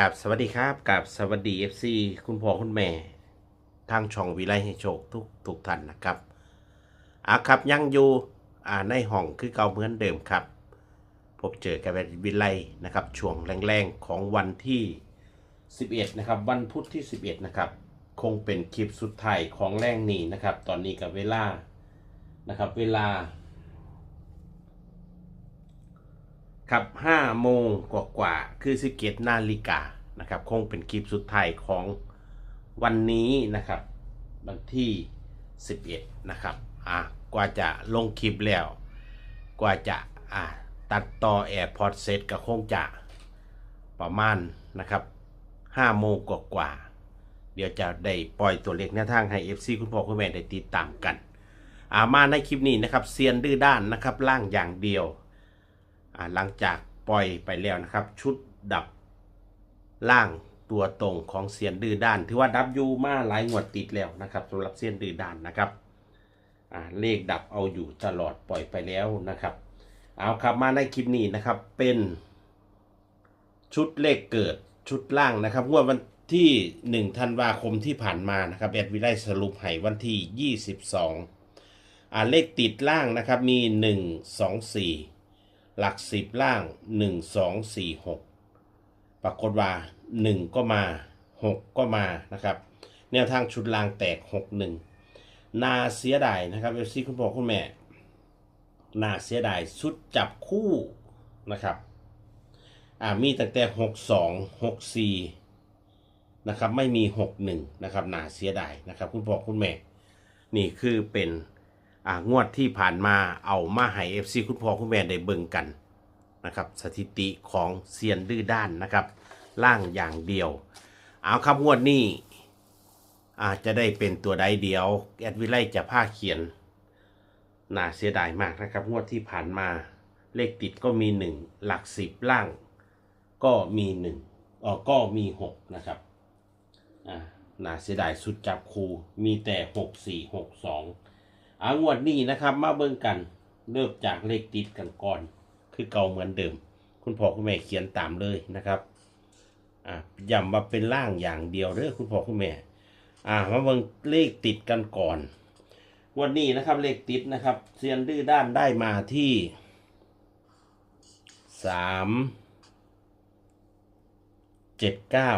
กับสวัสดีครับกับสวัสดี FC คุณพ่อคุณแม่ ทางช่องวิไลให้โชคทุกทุกท่านนะครับอะครับยังอยู่อ่าในห้องคือเก่าเหมือนเดิมครับ พบเจอกับวิไลนะครับช่วงแรงๆของวันที่ 11 นะครับ วันพุธที่ 11 นะครับ คงเป็นคลิปสุดท้ายของแรงนี้นะครับ ตอนนี้กับเวลานะครับ เวลา ครับ5โมงกว่าๆคือ17นาฬิกานะครับ คงเป็นคลิปสุดท้ายของวันนี้นะครับ วันที่ 11 นะครับ อะกว่าจะลงคลิปแล้ว กว่าจะอะตัดต่อแอร์พอร์ตเซตก็คงจะประมาณนะครับ5โมงกว่าๆเดี๋ยวจะได้ปล่อยตัวเลขแนวทางให้ FC คุณพ่อคุณแม่ได้ติดตามกัน อ่ามาในคลิปนี้นะครับเซียนดื้อด้านนะครับล่างอย่างเดียว หลังจากปล่อยไปแล้วนะครับ ชุดดับล่างตัวตรงของเซียนดื้อด้าน ถือว่าดับยูมาหลายงวดติดแล้วนะครับสำหรับเซียนดื้อด้านนะครับเลขดับเอาอยู่ตลอดปล่อยไปแล้วนะครับ เอาครับมาในคลิปนี้นะครับเป็นชุดเลขเกิดชุดล่างนะครับงวดวันที่ 1 ธันวาคมที่ผ่านมานะครับแอดวิไลสรุปให้วันที่ 22อ่าเลขติดล่างนะครับมี 1 2 4 หลักสิบล่าง 1 2 4 6 ปรากฏว่า 1 ก็มา 6 ก็มานะครับ แนวทางชุดล่างแตก 6 1 นาเสียดายนะครับเอฟซีคุณพ่อคุณแม่ นาเสียดายชุดจับคู่นะครับอ่ามีตั้งแต่ 6 2 6 4 นะครับ ไม่มี 6 1 นะครับนาเสียดายนะครับ คุณพ่อคุณแม่ นี่คือเป็น อ่างวดที่ผ่านมาเอามาให้ FC คุณพ่อคุณแม่ได้เบิ่งกันนะครับสถิติของเซียนดื้อด้านนะครับ ล่างอย่างเดียว เอาครับงวดนี้อาจจะได้เป็นตัวใดเดียวแอดวิไลจะผ้าเขียนน่าเสียดายมากนะครับ งวดที่ผ่านมาเลขติดก็มีหนึ่งหลักสิบล่าง ก็มีหนึ่งออก็มีหกนะครับอ่าน่าเสียดายสุดจับคูมีแต่หกสี่หกส อางวดนี้นะครับ มาเบิ่งกัน เริ่มจากเลขติดกันก่อน คือเก่าเหมือนเดิม คุณพ่อคุณแม่เขียนตามเลยนะครับอ่าย้ำว่าเป็นล่างอย่างเดียวเด้อคุณพ่อคุณแม่ อ่ามาเบิ่งเลขติดกันก่อนวันนี้นะครับเลขติดนะครับเซียนดื้อด้านได้มาที่สามเจ็ดเก้า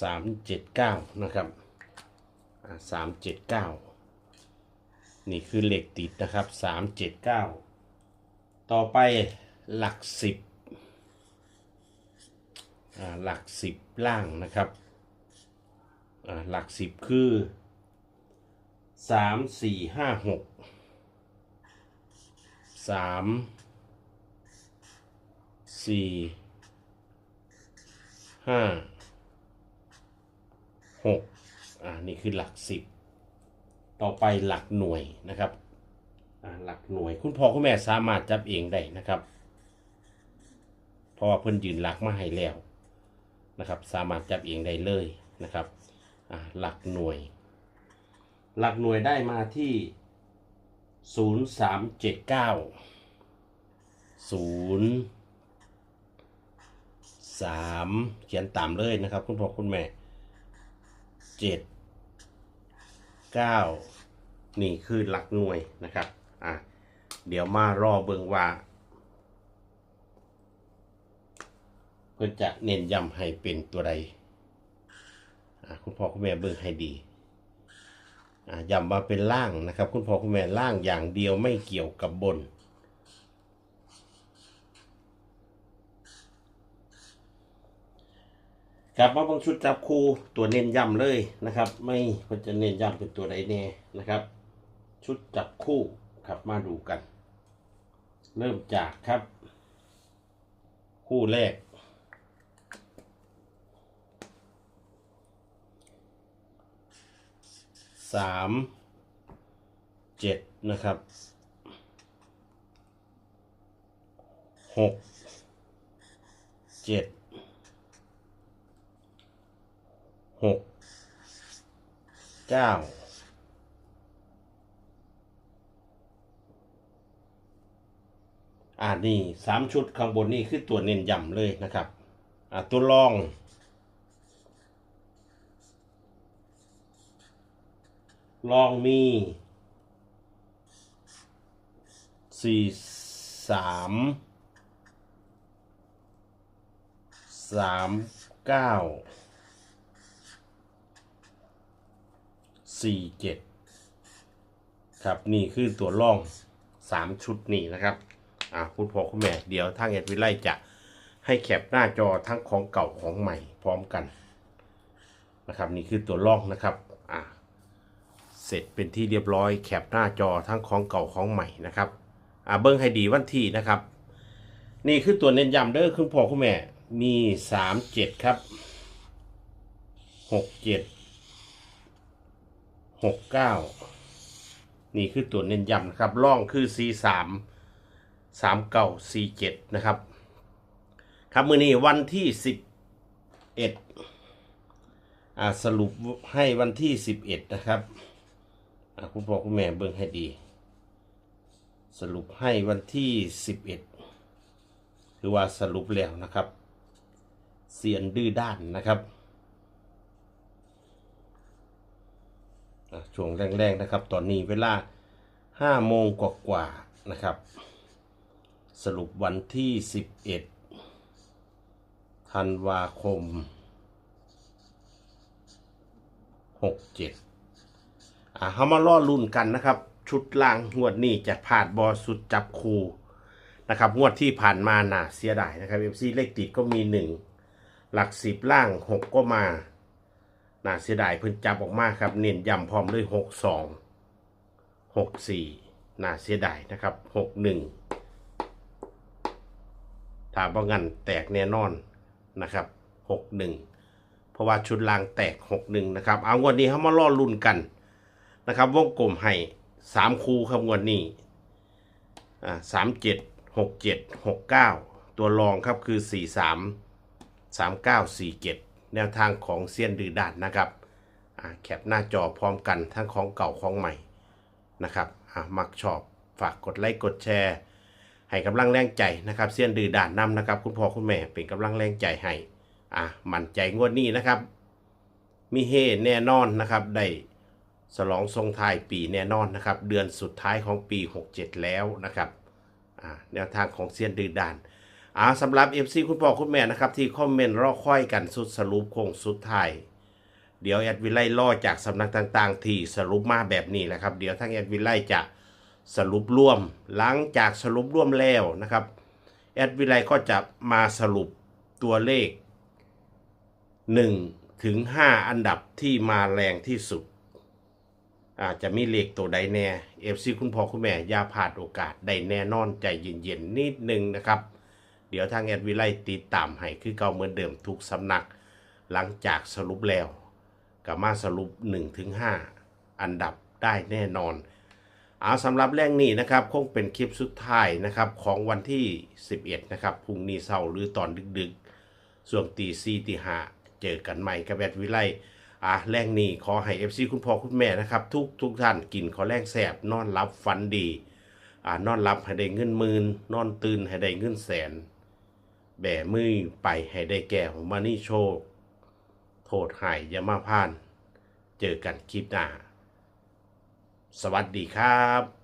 สามเจ็ดเก้านะครับ สามเจ็ดเก้านี่คือเลขติดนะครับสามเจ็ดเก้าต่อไปหลักสิบหลักสิบล่างนะครับหลักสิบคือสามสี่ห้าหกสามสี่ห้าหก อ่านี่คือหลักสิบต่อไปหลักหน่วยนะครับอ่าหลักหน่วย คุณพ่อคุณแม่สามารถจับเองได้นะครับ เพราะว่าเพิ่นยืนหลักมาให้แล้วนะครับ สามารถจับเองได้เลยนะครับอ่าหลักหน่วย หลักหน่วยได้มาที่ศูนย์สามเจ็ดเก้าศูนย์สามเขียนตามเลยนะครับ คุณพ่อคุณแม่เจ็ด เก้านี่คือหลักหน่วยนะครับ อะ เดี๋ยวมารอเบิงว่า เพื่อจะเน้นย้ำให้เป็นตัวใด อะ คุณพ่อคุณแม่เบิงให้ดี อะย้ำว่าเป็นล่างนะครับ คุณพ่อคุณแม่ล่างอย่างเดียวไม่เกี่ยวกับบน กลับมาบางชุดจับคู่ตัวเน้นย้ำเลยนะครับ ไม่มันจะเน้นย้ำเป็นตัวใดแน่นะครับ ชุดจับคู่ครับมาดูกัน เริ่มจากครับ คู่แรก สามเจ็ดนะครับหกเจ็ด หกเก้าอ่านี่สามชุดข้างบนนี่คือตัวเน้นย้ำเลยนะครับอ่าตัวรอง ลองมีสี่สามสามเก้า สี่เจ็ดครับนี่คือตัวล่องสามชุดนี่นะครับอ่าคุณพ่อคุณแม่เดี๋ยวทางเอ็ดวิไลจะให้แคปหน้าจอทั้งของเก่าของใหม่พร้อมกันนะครับนี่คือตัวล่องนะครับอ่าเสร็จเป็นที่เรียบร้อยแคปหน้าจอทั้งของเก่าของใหม่นะครับอ่าเบิ้งให้ดีวันที่นะครับ นี่คือตัวเน้นย้ำเด้อคุณพ่อคุณแม่มีสามเจ็ดครับหกเจ็ด หกเก้านี่คือตัวเน้นย้ำนะครับล่องคือ C สามสามเก้า C เจ็ดนะครับ ครับมือนี้วันที่สิบเอ็ดอ่าสรุปให้วันที่สิบเอ็ดนะครับอะคุณพ่อคุณแม่เบิ่งให้ดี สรุปให้วันที่11คือว่าสรุปแล้วนะครับ เสียนดื้อด้านนะครับอะ ช่วงแรกๆนะครับ ตอนนี้เวลา5โมงกว่าๆนะครับ สรุปวันที่11ธันวาคม67อ่าเขามาล่อลุ่นกันนะครับ ชุดล่างงวดนี้จะผ่านบอสุดจับคูนะครับงวดที่ผ่านมาน่ะเสียดายนะครับเอฟซีเลขติดก็มีหนึ่งหลักสิบล่างหกก็มา น่าเสียดายเพิ่นจับออกมาครับ เน้นย้ำพร้อมด้วยหกสองหกสี่น่าเสียดายนะครับหกหนึ่งถ้าบ่งันแตกแน่นอนนะครับหกหนึ่งเพราะว่าชุดลางแตก6 1นะครับ เอางวดนี้เขามาล่อลุ่นกันนะครับ วงกลมให้สามคูครับงวดนี้อ่าสามเจ็ดหกเจ็ดหกเก้าตัวรองครับคือสี่สามสามเก้าสี่เจ็ด แนวทางของเซียนดือดานนะครับแคปหน้าจอพร้อมกันทั้งของเก่าของใหม่นะครับมักชอบฝากกดไลค์กดแชร์ ให้กำลังแรงใจนะครับเซียนดือดานนำนะครับ คุณพ่อคุณแม่เป็นกำลังแรงใจให้อะมั่นใจงวดนี้นะครับ มีเฮแน่นอนนะครับได้สลองทรงทายปีแน่นอนนะครับ เดือนสุดท้ายของปี 67 แล้วนะครับแนวทางของเซียนดือดาน อาสำหรับ FC คุณพ่อคุณแม่นะครับ ที่คอมเมนต์รอค่อยกันสุดสรุปโคงสุดท้ายเดี๋ยวแอดวิไลล่อจากสำนักต่างๆ ที่สรุปมาแบบนี้แหละครับ เดี๋ยวทางแอดวิไลจะสรุปร่วม หลังจากสรุปร่วมแล้วนะครับแอดวิไลก็จะมาสรุปตัวเลข 1 ถึง 5 อันดับที่มาแรงที่สุด อาจจะมีเลขตัวใดแน่เอฟซีคุณพ่อคุณแม่อย่าพลาดโอกาสได้แน่นอนใจเย็นๆนิดนึงนะครับ เดี๋ยวทางแอดวิไลติดตามให้คือเก่าเหมือนเดิมทุกสำนัก หลังจากสรุปแล้วก็มาสรุป1ถึง5อันดับได้แน่นอน เอาสำหรับแรงนี้นะครับ คงเป็นคลิปสุดท้ายนะครับของวันที่ 11 นะครับพรุ่งนี้เช้าหรือตอนดึกๆ ส่วนตีสี่ตีห้าเจอกันใหม่กับแบดวิไลอะแรงนี้ขอให้เอฟซีคุณพ่อคุณแม่นะครับ ทุกทุกท่านกินขอแรงแสบนอนรับฝันดีอ่านอนรับให้ได้เงินหมื่นนอนตื่นให้ได้เงินแสน แบมือไปให้ได้แก่ของมานี่โชค โทษหายยามาพาน เจอกันคลิปหน้า สวัสดีครับ